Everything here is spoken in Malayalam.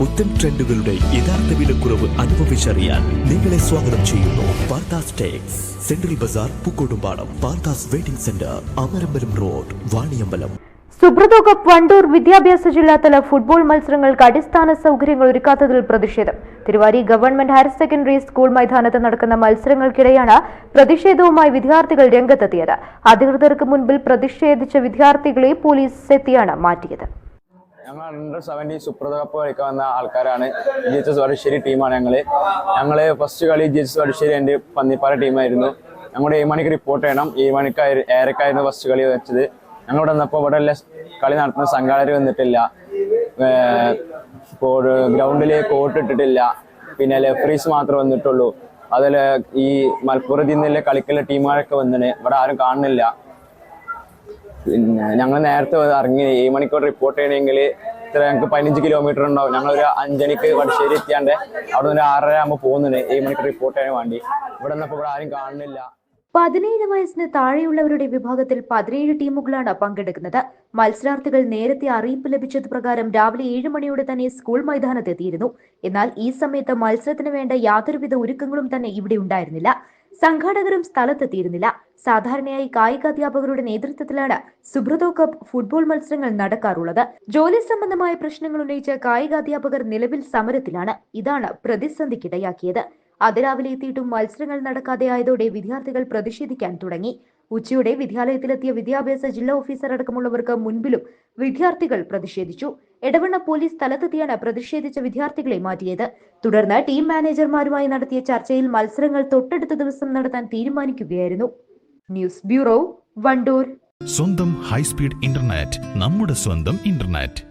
പുത്തൻ ട്രെൻഡുകളുടെ യഥാർത്ഥ വിലക്കുറവ് അനുഭവിച്ചറിയാൻ നിങ്ങളെ സ്വാഗതം ചെയ്യുന്നു Parthas Tex central bazaar Pookkottumpadam Parthas waiting centre Amarambalam road Vaniyambalam. Subroto cup Wandoor വിദ്യാഭ്യാസ ജില്ലാതല ഫുട്ബോൾ മത്സരങ്ങൾക്ക് അടിസ്ഥാന സൗകര്യങ്ങൾ ഒരുക്കാത്തതിൽ പ്രതിഷേധം. Thiruvaari government higher secondary school മൈതാനത്ത് നടക്കുന്ന മത്സരങ്ങൾക്കിടെയാണ് പ്രതിഷേധവുമായി വിദ്യാർത്ഥികൾ രംഗത്തെത്തിയത്. അധികൃതർക്ക് മുൻപിൽ പ്രതിഷേധിച്ച വിദ്യാർത്ഥികളെ പോലീസ് എത്തിയാണ് മാറ്റിയത്. ഞങ്ങൾ അണ്ടർ സെവന്റീൻ സുപ്രത കപ്പ് കളിക്കാൻ വന്ന ആൾക്കാരാണ് ജി എച്ച് എസ് വടശ്ശേരി ടീമാണ് ഞങ്ങൾ ഞങ്ങൾ ഫസ്റ്റ് കളി ജി എച്ച് എസ് വടശ്ശേരി എന്റെ പന്നിപ്പാറ ടീമായിരുന്നു ഞങ്ങളുടെ ഏഴ് മണിക്ക് റിപ്പോർട്ട് ചെയ്യണം. ഏഴ് മണിക്കായി ഏരക്കായിരുന്നു ഫസ്റ്റ് കളി വെച്ചത്. ഞങ്ങളിവിടെ വന്നപ്പോൾ ഇവിടെ എല്ലാം കളി നടത്തുന്ന സംഘാടകർ വന്നിട്ടില്ല. ഗ്രൗണ്ടിൽ കോട്ട് ഇട്ടിട്ടില്ല. പിന്നെ ലെഫ്രീസ് മാത്രമേ വന്നിട്ടുള്ളൂ. അതിൽ ഈ മലപ്പുറത്തിൽ നിന്നുള്ള കളിക്കുന്ന ടീമുകാരൊക്കെ വന്നിന്. ഇവിടെ ആരും കാണുന്നില്ല. പിന്നെ ഞങ്ങൾ നേരത്തെ ഇറങ്ങി ഏഴ് മണിക്കൂർ റിപ്പോർട്ട് ചെയ്യണമെങ്കിൽ ഇത്ര ഞങ്ങൾക്ക് പതിനഞ്ച് കിലോമീറ്റർ ഉണ്ടാവും. ഞങ്ങളൊരു അഞ്ചണിക്ക് വടശ്ശേരി എത്തിയാണ്ട് അവിടെ നിന്ന് ആറര ആകുമ്പോൾ പോകുന്നുണ്ട്. ഏഴ് മണിക്ക് റിപ്പോർട്ട് ചെയ്യാൻ വേണ്ടി. ഇവിടെ നിന്നപ്പോൾ ഇവിടെ ആരും കാണുന്നില്ല. പതിനേഴ് വയസ്സിന് താഴെയുള്ളവരുടെ വിഭാഗത്തിൽ പതിനേഴ് ടീമുകളാണ് പങ്കെടുക്കുന്നത്. മത്സരാർത്ഥികൾ നേരത്തെ അറിയിപ്പ് ലഭിച്ചത് പ്രകാരം രാവിലെ ഏഴ് മണിയോടെ തന്നെ സ്കൂൾ മൈതാനത്തെത്തിയിരുന്നു എന്നാൽ ഈ സമയത്ത് മത്സരത്തിന് വേണ്ട യാതൊരുവിധ ഒരുക്കങ്ങളും തന്നെ ഇവിടെ ഉണ്ടായിരുന്നില്ല. സംഘാടകരും സ്ഥലത്തെത്തിയിരുന്നില്ല. സാധാരണയായി കായികാധ്യാപകരുടെ നേതൃത്വത്തിലാണ് സുബ്രതോ കപ്പ് ഫുട്ബോൾ മത്സരങ്ങൾ നടക്കാറുള്ളത്. ജോലി സംബന്ധമായ പ്രശ്നങ്ങൾ ഉന്നയിച്ച കായികാധ്യാപകർ നിലവിൽ സമരത്തിലാണ്. ഇതാണ് പ്രതിസന്ധിക്കിടയാക്കിയത്. അതിരാവിലെ എത്തിയിട്ടും മത്സരങ്ങൾ നടക്കാതെ ആയതോടെ വിദ്യാർത്ഥികൾ പ്രതിഷേധിക്കാൻ തുടങ്ങി. ഉച്ചയോടെ വിദ്യാലയത്തിലെത്തിയ വിദ്യാഭ്യാസ ജില്ലാ ഓഫീസർ അടക്കമുള്ളവർക്ക് മുൻപിലും വിദ്യാർത്ഥികൾ പ്രതിഷേധിച്ചു. എടവണ്ണ പോലീസ് സ്ഥലത്തെത്തിയാണ് പ്രതിഷേധിച്ച വിദ്യാർത്ഥികളെ മാറ്റിയത്. തുടർന്ന് ടീം മാനേജർമാരുമായി നടത്തിയ ചർച്ചയിൽ മത്സരങ്ങൾ തൊട്ടടുത്ത ദിവസം നടത്താൻ തീരുമാനിക്കുകയായിരുന്നു. News bureau Wandoor. സ്വന്തം ഹൈസ്പീഡ് ഇന്റർനെറ്റ് നമ്മുടെ സ്വന്തം ഇന്റർനെറ്റ്.